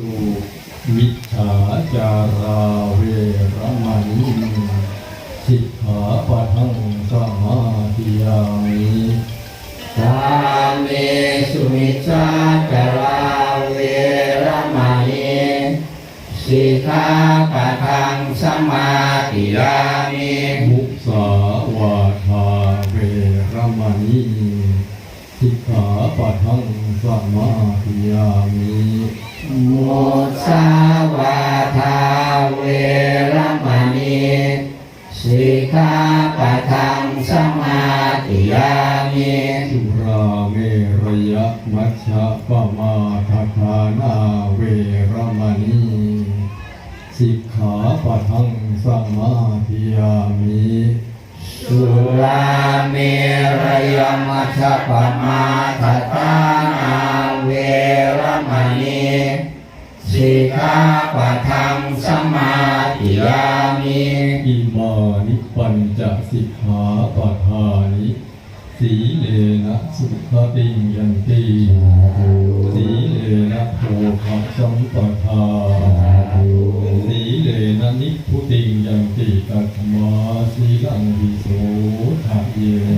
ตุมิจฉาจาราเวรมณีสิกขาปะทังสมาธิยามิกาเมสุมิจฉาจาราเวรมณีสิกขาปะทังสมาธิยามิมุสาวาทาเวรมณี สิกขาปะทังสมาธิยามิมุสาวาทาเวรมณีสิกขาปะทังสมาธิยามิสุราเมรยะมัชฌะปมาทฐานาเวรมณีสิกขาปะทังสมาธิยามิสุรา เมรยมัชฌะปมาทฐานาเวรมณีสิกขาปะทังสมาธิยามิอิมานิปัญจสิกขาปะทานิสีเลนะสุขติงยันติสีเลนะโภคสัมปทาสีเลนะนิพุติงยันติตัตมาสีลังวิโส ทะเย